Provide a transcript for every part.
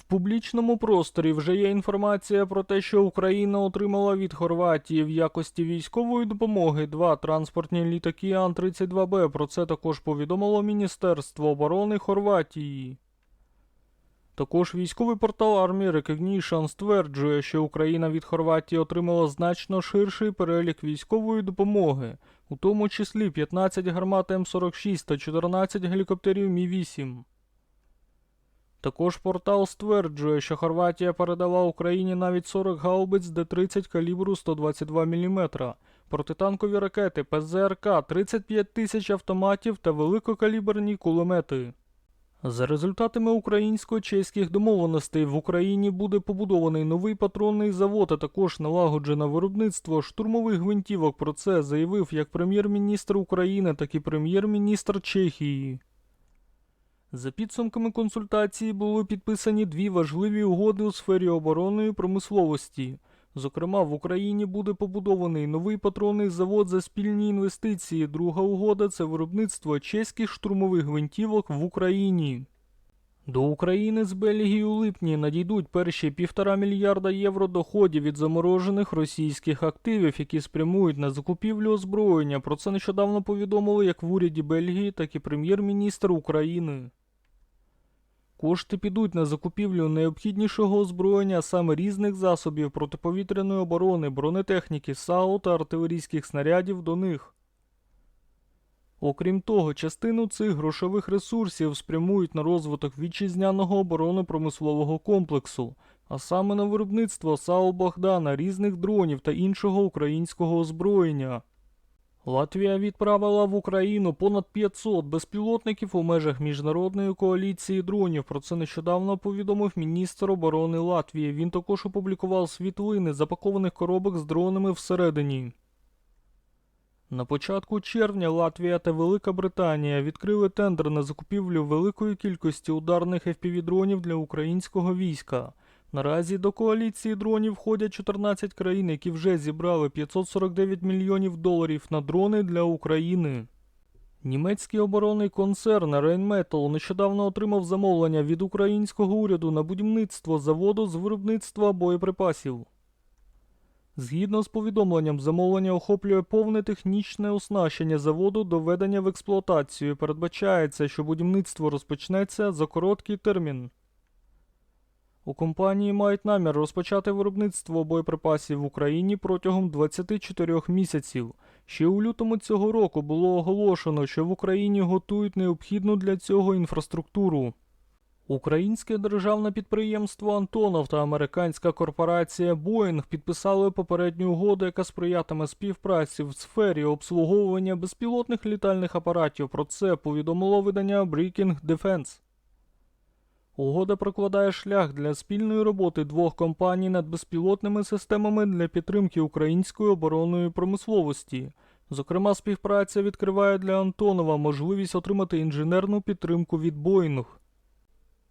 В публічному просторі вже є інформація про те, що Україна отримала від Хорватії в якості військової допомоги два транспортні літаки Ан-32Б. Про це також повідомило Міністерство оборони Хорватії. Також військовий портал Army Recognition стверджує, що Україна від Хорватії отримала значно ширший перелік військової допомоги, у тому числі 15 гармат М46 та 14 гелікоптерів Мі-8. Також портал стверджує, що Хорватія передала Україні навіть 40 гаубиць Д-30 калібру 122 мм, протитанкові ракети ПЗРК, 35 тисяч автоматів та великокаліберні кулемети. За результатами українсько-чеських домовленостей в Україні буде побудований новий патронний завод, а також налагоджено виробництво штурмових гвинтівок. Про це заявив як прем'єр-міністр України, так і прем'єр-міністр Чехії. За підсумками консультації були підписані дві важливі угоди у сфері оборони і промисловості. Зокрема, в Україні буде побудований новий патронний завод за спільні інвестиції. Друга угода це виробництво чеських штурмових гвинтівок в Україні. До України з Бельгії у липні надійдуть перші півтора мільярда євро доходів від заморожених російських активів, які спрямують на закупівлю озброєння. Про це нещодавно повідомили як в уряді Бельгії, так і прем'єр-міністр України. Кошти підуть на закупівлю необхіднішого озброєння, саме різних засобів протиповітряної оборони, бронетехніки, САУ та артилерійських снарядів до них. Окрім того, частину цих грошових ресурсів спрямують на розвиток вітчизняного оборонно-промислового комплексу, а саме на виробництво САУ Богдана, різних дронів та іншого українського озброєння. Латвія відправила в Україну понад 500 безпілотників у межах міжнародної коаліції дронів. Про це нещодавно повідомив міністр оборони Латвії. Він також опублікував світлини запакованих коробок з дронами всередині. На початку червня Латвія та Велика Британія відкрили тендер на закупівлю великої кількості ударних FPV-дронів для українського війська. Наразі до коаліції дронів входять 14 країн, які вже зібрали 549 мільйонів доларів на дрони для України. Німецький оборонний концерн Rheinmetall нещодавно отримав замовлення від українського уряду на будівництво заводу з виробництва боєприпасів. Згідно з повідомленням, замовлення охоплює повне технічне оснащення заводу до введення в експлуатацію. Передбачається, що будівництво розпочнеться за короткий термін. У компанії мають намір розпочати виробництво боєприпасів в Україні протягом 24 місяців. Ще у лютому цього року було оголошено, що в Україні готують необхідну для цього інфраструктуру. Українське державне підприємство Антонов та американська корпорація Боїнг підписали попередню угоду, яка сприятиме співпраці в сфері обслуговування безпілотних літальних апаратів. Про це повідомило видання Breaking Defense. Угода прокладає шлях для спільної роботи двох компаній над безпілотними системами для підтримки української оборонної промисловості. Зокрема, співпраця відкриває для Антонова можливість отримати інженерну підтримку від Боїнг.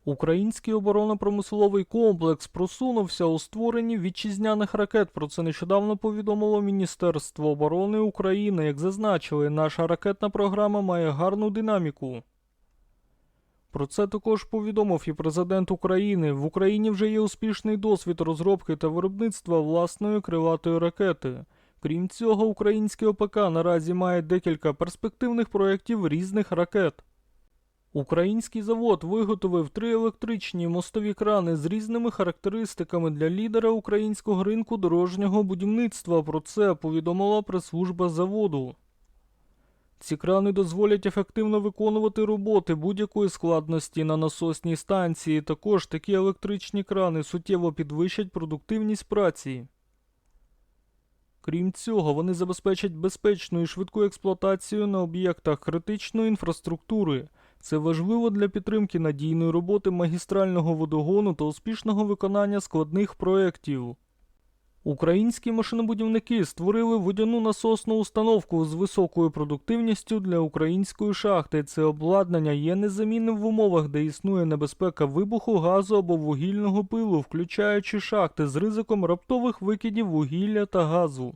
Український оборонно-промисловий комплекс просунувся у створенні вітчизняних ракет. Про це нещодавно повідомило Міністерство оборони України. Як зазначили, наша ракетна програма має гарну динаміку. Про це також повідомив і президент України. В Україні вже є успішний досвід розробки та виробництва власної крилатої ракети. Крім цього, український ОПК наразі має декілька перспективних проєктів різних ракет. Український завод виготовив три електричні мостові крани з різними характеристиками для лідера українського ринку дорожнього будівництва. Про це повідомила прес-служба заводу. Ці крани дозволять ефективно виконувати роботи будь-якої складності на насосній станції. Також такі електричні крани суттєво підвищать продуктивність праці. Крім цього, вони забезпечать безпечну і швидку експлуатацію на об'єктах критичної інфраструктури. Це важливо для підтримки надійної роботи магістрального водогону та успішного виконання складних проєктів. Українські машинобудівники створили водяну насосну установку з високою продуктивністю для української шахти. Це обладнання є незамінним в умовах, де існує небезпека вибуху газу або вугільного пилу, включаючи шахти з ризиком раптових викидів вугілля та газу.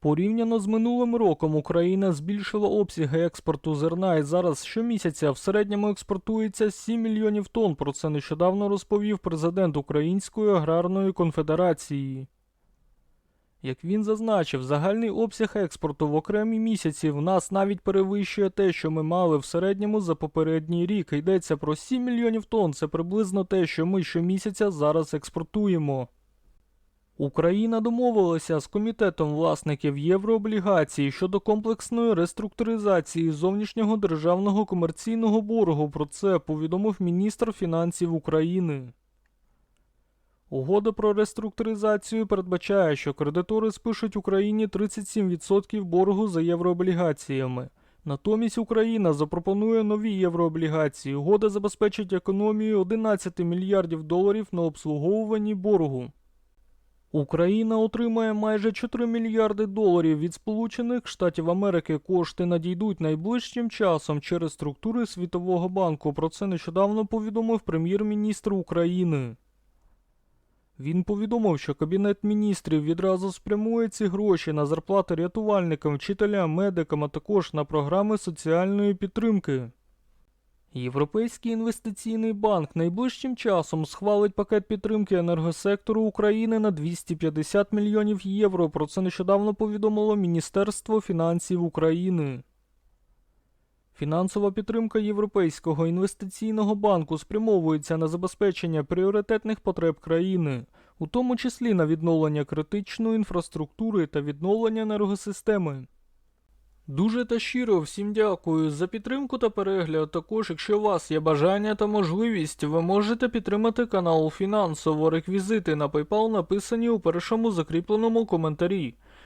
Порівняно з минулим роком Україна збільшила обсяги експорту зерна і зараз щомісяця в середньому експортується 7 мільйонів тонн. Про це нещодавно розповів президент Української аграрної конфедерації. Як він зазначив, загальний обсяг експорту в окремі місяці в нас навіть перевищує те, що ми мали в середньому за попередній рік. Йдеться про 7 мільйонів тонн. Це приблизно те, що ми щомісяця зараз експортуємо. Україна домовилася з комітетом власників єврооблігацій щодо комплексної реструктуризації зовнішнього державного комерційного боргу. Про це повідомив міністр фінансів України. Угода про реструктуризацію передбачає, що кредитори спишуть Україні 37% боргу за єврооблігаціями. Натомість Україна запропонує нові єврооблігації. Угода забезпечить економію 11 мільярдів доларів на обслуговуванні боргу. Україна отримає майже 4 мільярди доларів від Сполучених Штатів Америки. Кошти надійдуть найближчим часом через структури Світового банку. Про це нещодавно повідомив прем'єр-міністр України. Він повідомив, що Кабінет міністрів відразу спрямує ці гроші на зарплати рятувальникам, вчителям, медикам, а також на програми соціальної підтримки. Європейський інвестиційний банк найближчим часом схвалить пакет підтримки енергосектору України на 250 мільйонів євро. Про це нещодавно повідомило Міністерство фінансів України. Фінансова підтримка Європейського інвестиційного банку спрямовується на забезпечення пріоритетних потреб країни, у тому числі на відновлення критичної інфраструктури та відновлення енергосистеми. Дуже та щиро всім дякую за підтримку та перегляд. Також, якщо у вас є бажання та можливість, ви можете підтримати канал фінансово. Реквізити на PayPal написані у першому закріпленому коментарі.